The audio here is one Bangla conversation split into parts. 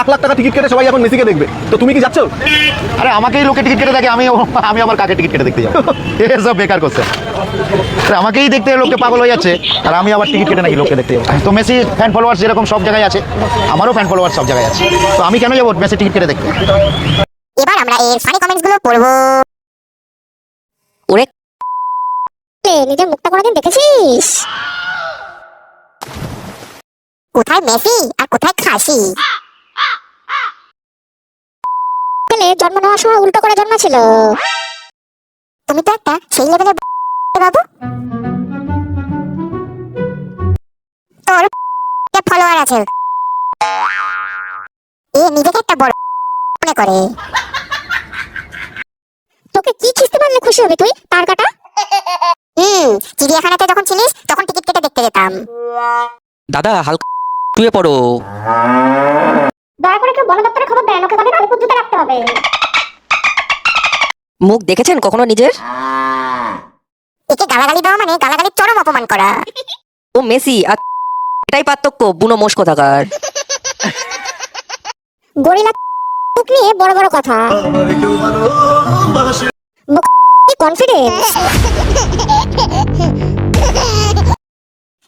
লাখ লাখ টাকা টিকিট কেটে সবাই এখন মেসিকে দেখবে। তো তুমি কি যাচ্ছ? আরে আমাকেই লোকে টিকিট কেটে দেখে আমি আমি আমার কাকে টিকিট কেটে দেখতে যাব? এসব বেকার করছে। আরে আমাকেই দেখতে লোকে পাগল হয়ে যাচ্ছে আর আমি আবার টিকিট কেটে নাকি লোককে দেখতে যাব। তো মেসি ফ্যান ফলোয়ার্স যেরকম সব জায়গায় আছে আমারও ফ্যান ফলোয়ার্স সব জায়গায় আছে। তো আমি কেন যাব মেসি টিকিট কেটে দেখতে? এবার আমরা এর ফানি কমেন্টসগুলো পড়ব। ওরে নিজের মুখটা কোনোদিন দেখেছিস? কোথায় মেসি আর কোথায় খাসি? ছেলে জন্ম নেওয়ার সময় উল্টো করে জন্মেছিল। তুমি তো একটা সেই লেভেলের বাবু। তোর ফলোয়ার আছে। এ নিজেকে একটা বড় মনে করে। তোকে কি খিস্তে পারলে খুশি হবে তুই, তার কাটা? হুম, চিড়িয়াখানাতে যখন ছিলিস, তখন টিকিট কেটে দেখতে যেতাম। দাদা, হালকা শুয়ে পড়ো। হবে মুখ দেখেছেন কখনো নিজের? একে গালাগালি দেওয়া মানে গালাগালির চরম অপমান করা। ও মেসি আর এটাই পার্থক্য বুনো মোষ কোথাকার। গরিলা মুখ নিয়ে বড় বড় কথা। কনফিডেন্স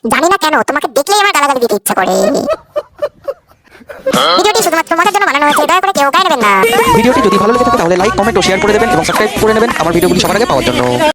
জানি না কেন তোমাকে দেখলেই আমার গালাগালি দিতে ইচ্ছা করে। ভিডিওটি শুধুমাত্র তাহলে লাইক কমেন্ট ও শেয়ার করে দেবেন এবং সাবস্ক্রাইব করে নেবেন। আমার ভিডিওগুলি সবার আগে পাওয়ার জন্য।